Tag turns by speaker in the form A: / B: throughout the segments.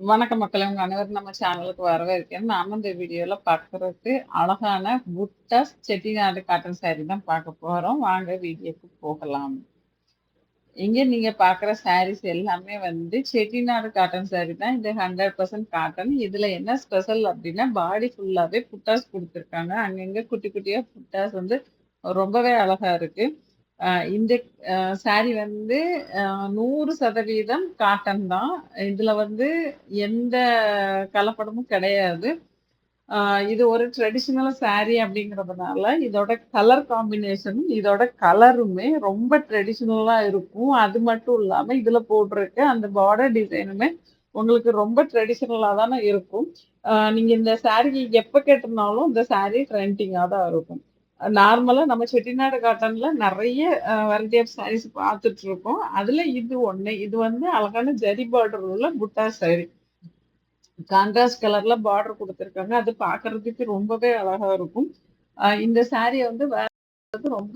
A: வணக்க மக்களே! உங்க அனைவரும் நம்ம சேனலுக்கு வரவேற்கிறேன். நாம இந்த வீடியோல பார்க்குறது அழகான புட்டாஸ் செட்டிநாடு காட்டன் சாரி தான் பார்க்க போறோம். வாங்க வீடியோக்கு போகலாம். இங்க நீங்க பார்க்குற சாரீஸ் எல்லாமே வந்து செட்டிநாடு காட்டன் சாரி தான். இது 100% காட்டன். இதுல என்ன ஸ்பெஷல் அப்படின்னா பாடி ஃபுல்லாவே புட்டாஸ் கொடுத்துருக்காங்க அங்கங்க குட்டி குட்டியா புட்டாஸ் வந்து ரொம்பவே அழகா இருக்கு. இந்த சாரி வந்து நூறு சதவீதம் காட்டன் தான். இதுல வந்து எந்த கலப்படமும் கிடையாது. இது ஒரு ட்ரெடிஷ்னல் சாரி அப்படிங்கிறதுனால, இதோட கலர் காம்பினேஷனும், இதோட கலருமே ரொம்ப ட்ரெடிஷ்னலாக இருக்கும். அது மட்டும் இல்லாமல் இதில் போட்டிருக்க அந்த பார்டர் டிசைனுமே உங்களுக்கு ரொம்ப ட்ரெடிஷ்னலாக தானே இருக்கும். நீங்கள் இந்த சாரி எப்போ கேட்டிருந்தாலும் இந்த சாரி ட்ரெண்டிங்காக தான் இருக்கும். நார்மலா நம்ம செட்டிநாடு காட்டன்ல நிறைய வெரைட்டி ஆஃப் சாரீஸ் பார்த்துட்டுருக்கோம். அதுல இது ஒண்ணு. இது வந்து அழகான ஜரி பார்டர் உள்ள புட்டா சாரி. கான்ட்ராஸ்ட் கலர்ல பார்டர் குடுத்துருக்காங்க. அது பார்க்கறதுக்கு ரொம்பவே அழகா இருக்கும். இந்த சாரிய வந்து வேற ரொம்ப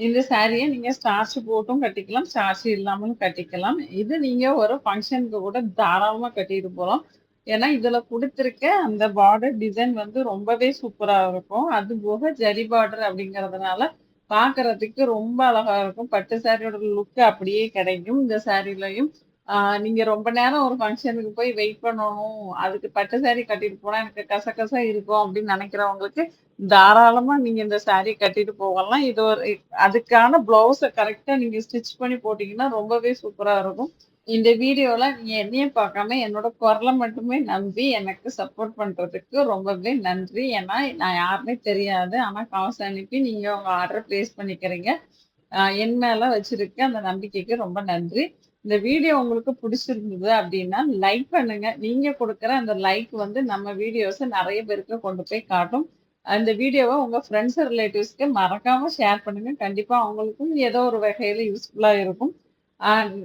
A: இந்த சாரிய நீங்க ஸ்டார்ச் போட்டும் கட்டிக்கலாம். ஸ்டார்ச் இல்லாமலும் கட்டிக்கலாம். இது நீங்க ஒரு ஃபங்க்ஷனுக்கு கூட தாராளமா கட்டிட்டு போகலாம் ஏன்னா, இதுல கொடுத்துருக்க அந்த பார்டர் டிசைன் வந்து ரொம்பவே சூப்பரா இருக்கும். அது போக ஜரி பார்டர் அப்படிங்கிறதுனால, பாக்குறதுக்கு ரொம்ப அழகா இருக்கும். பட்டு சாரியோட லுக் அப்படியே கிடைக்கும். இந்த சாரிலையும் நீங்க ரொம்ப நேரம் ஒரு ஃபங்க்ஷனுக்கு போய் வெயிட் பண்ணணும். அதுக்கு பட்டு சாரி கட்டிட்டு போனா எனக்கு கசகசா இருக்கும் அப்படின்னு நினைக்கிறவங்களுக்கு தாராளமா நீங்க இந்த சாரி கட்டிட்டு போகலாம். இது ஒரு அதுக்கான பிளவுஸை கரெக்டா நீங்க ஸ்டிச் பண்ணி போட்டீங்கன்னா, ரொம்பவே சூப்பரா இருக்கும். இந்த வீடியோல நீங்கள் என்னையும் பார்க்காம என்னோட குரலை மட்டுமே நம்பி எனக்கு சப்போர்ட் பண்றதுக்கு ரொம்பவே நன்றி. ஏன்னா, நான் யாருமே தெரியாது. ஆனா காசு அனுப்பி நீங்க உங்க ஆர்டர் பிளேஸ் பண்ணிக்கிறீங்க. என் மேல வச்சிருக்க அந்த நம்பிக்கைக்கு ரொம்ப நன்றி. இந்த வீடியோ உங்களுக்கு பிடிச்சிருந்தது அப்படின்னா, லைக் பண்ணுங்க. நீங்க கொடுக்குற அந்த லைக் வந்து நம்ம வீடியோஸை நிறைய பேருக்கு கொண்டு போய் காட்டும். அந்த வீடியோவை உங்க ஃப்ரெண்ட்ஸ், ரிலேட்டிவ்ஸ்க்கு மறக்காம ஷேர் பண்ணுங்க. கண்டிப்பா அவங்களுக்கும் ஏதோ ஒரு வகையில யூஸ்ஃபுல்லா இருக்கும்.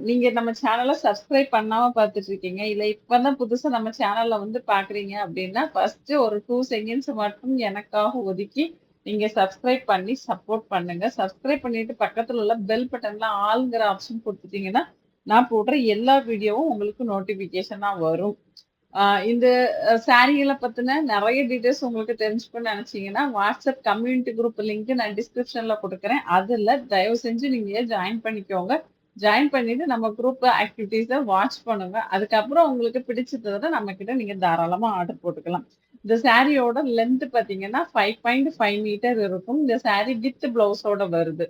A: நீங்க நம்ம சேனலை சப்ஸ்கிரைப் பண்ணாம பார்த்துட்டு இருக்கீங்க. இல்ல இப்பதான் புதுசா நம்ம சேனல்ல வந்து பாக்குறீங்க அப்படின்னா, ஃபர்ஸ்ட் ஒரு டூ செகண்ட்ஸ் மட்டும் எனக்காக ஒதுக்கி, நீங்க சப்ஸ்கிரைப் பண்ணி சப்போர்ட் பண்ணுங்க. சப்ஸ்கிரைப் பண்ணிட்டு பக்கத்துல உள்ள பெல் பட்டன்ல ஆளுங்கிற ஆப்ஷன் குடுத்துட்டீங்கன்னா, நான் போடுற எல்லா வீடியோவும் உங்களுக்கு நோட்டிபிகேஷனா வரும். இந்த சாரிகளை பத்தின நிறைய டீட்டெயில்ஸ் உங்களுக்கு தெரிஞ்சுக்கணும்னு நினைச்சீங்கன்னா வாட்ஸ்அப் கம்யூனிட்டி குரூப் லிங்க் நான் டிஸ்கிரிப்ஷன்ல கொடுக்குறேன் அதுல தயவு செஞ்சு நீங்க ஜாயின் பண்ணிக்கோங்க. ஜாயின் பண்ணிட்டு நம்ம குரூப் ஆக்டிவிட்டீஸ வாட்ச் பண்ணுங்க. அதுக்கப்புறம் உங்களுக்கு பிடிச்சத நம்மகிட்ட நீங்க தாராளமா ஆர்டர் போட்டுக்கலாம். இந்த சாரியோட லென்த் பார்த்தீங்கன்னா, 5.5 மீட்டர் இருக்கும். இந்த சாரி வித் ப்ளவுஸோட வருது.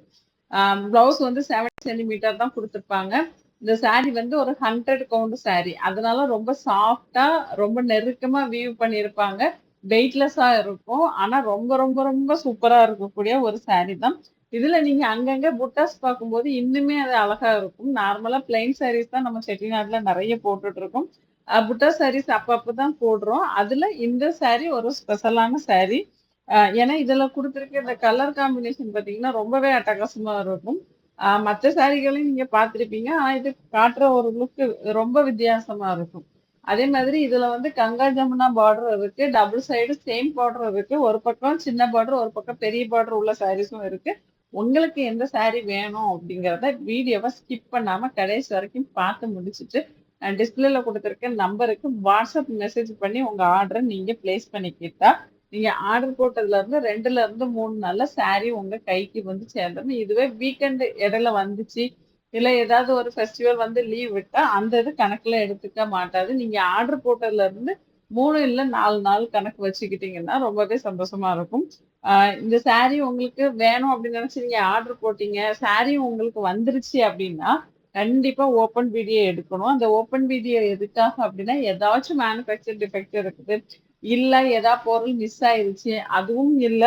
A: பிளவுஸ் ப்ளவுஸ் வந்து 70 சென்டிமீட்டர் தான் கொடுத்துருப்பாங்க இந்த சாரி வந்து ஒரு 100 கவுண்ட் சாரி. அதனால ரொம்ப சாஃப்டா ரொம்ப நெருக்கமா வியூ பண்ணியிருப்பாங்க. வெயிட்லெஸ்ஸா இருக்கும். ஆனா ரொம்ப ரொம்ப ரொம்ப சூப்பரா இருக்கக்கூடிய ஒரு சாரி தான். இதுல நீங்க அங்கங்க புட்டாஸ் பார்க்கும்போது இன்னுமே அது அழகா இருக்கும். நார்மலா பிளைன் சாரீஸ் தான் நம்ம செட்டிநாட்டுல நிறைய போட்டுட்டு இருக்கோம் புட்டா சாரீஸ் அப்பப்ப தான் போடுறோம். அதுல இந்த சாரி ஒரு ஸ்பெஷலான சாரி. ஏன்னா, இதுல கொடுத்துருக்க இந்த கலர் காம்பினேஷன் பாத்தீங்கன்னா ரொம்பவே அட்டகாசமா இருக்கும். மற்ற மத்த சாரிகளையும் நீங்க பார்த்துருப்பீங்க ஆனா, இது காட்டுற ஒரு லுக் ரொம்ப வித்தியாசமா இருக்கும். அதே மாதிரி இதுல வந்து கங்கா ஜமுனா பார்டர் இருக்கு. டபுள் சைடு சேம் பார்டர் இருக்கு. ஒரு பக்கம் சின்ன பார்டர், ஒரு பக்கம் பெரிய பார்டர் உள்ள சாரீஸும் இருக்கு. உங்களுக்கு எந்த சாரி வேணும் அப்படிங்கிறத வீடியோவை ஸ்கிப் பண்ணாம கடைசி வரைக்கும் பார்த்து முடிச்சுட்டு, டிஸ்பிளேல கொடுத்துருக்க நம்பருக்கு வாட்ஸ்அப் மெசேஜ் பண்ணி உங்க ஆர்டரை நீங்க பிளேஸ் பண்ணிக்கிட்டா, நீங்க ஆர்டர் போட்டதுலருந்து 2லருந்து 3 நாள்ல சாரி உங்க கைக்கு வந்து சேர்ந்துடும் இதுவே வீக்கெண்ட் இடையில வந்துச்சு, இல்ல ஏதாவது ஒரு ஃபெஸ்டிவல் வந்து லீவ் விட்டா, அந்த இது கணக்குல எடுத்துக்க மாட்டாது. நீங்க ஆர்டர் போட்டதுலருந்து 3 இல்ல நாலு நாள் கணக்கு வச்சுக்கிட்டீங்கன்னா, ரொம்பவே சந்தோஷமா இருக்கும். இந்த சாரி உங்களுக்கு வேணும் அப்படின்னு நினைச்சு நீங்க ஆர்டர் போட்டீங்க. சாரியும் உங்களுக்கு வந்துருச்சு அப்படின்னா, கண்டிப்பா ஓப்பன் வீடியோ எடுக்கணும். அந்த ஓப்பன் வீடியோ எதுக்காக அப்படின்னா, ஏதாச்சும் மேனுஃபேக்சர் டிஃபெக்ட் இருக்குது. இல்ல ஏதா பொருள் மிஸ் ஆயிருச்சு. அதுவும் இல்ல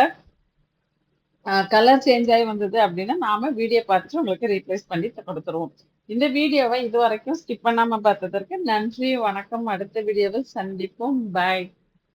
A: கலர் சேஞ்ச் ஆகி வந்தது அப்படின்னா, நாம வீடியோ பார்த்துட்டு உங்களுக்கு ரீப்ளேஸ் பண்ணி கொடுத்துருவோம் இந்த வீடியோவை இது வரைக்கும் ஸ்கிப் பண்ணாம பார்த்ததற்கு நன்றி, வணக்கம். அடுத்த வீடியோவில் சந்திப்போம். பாய்.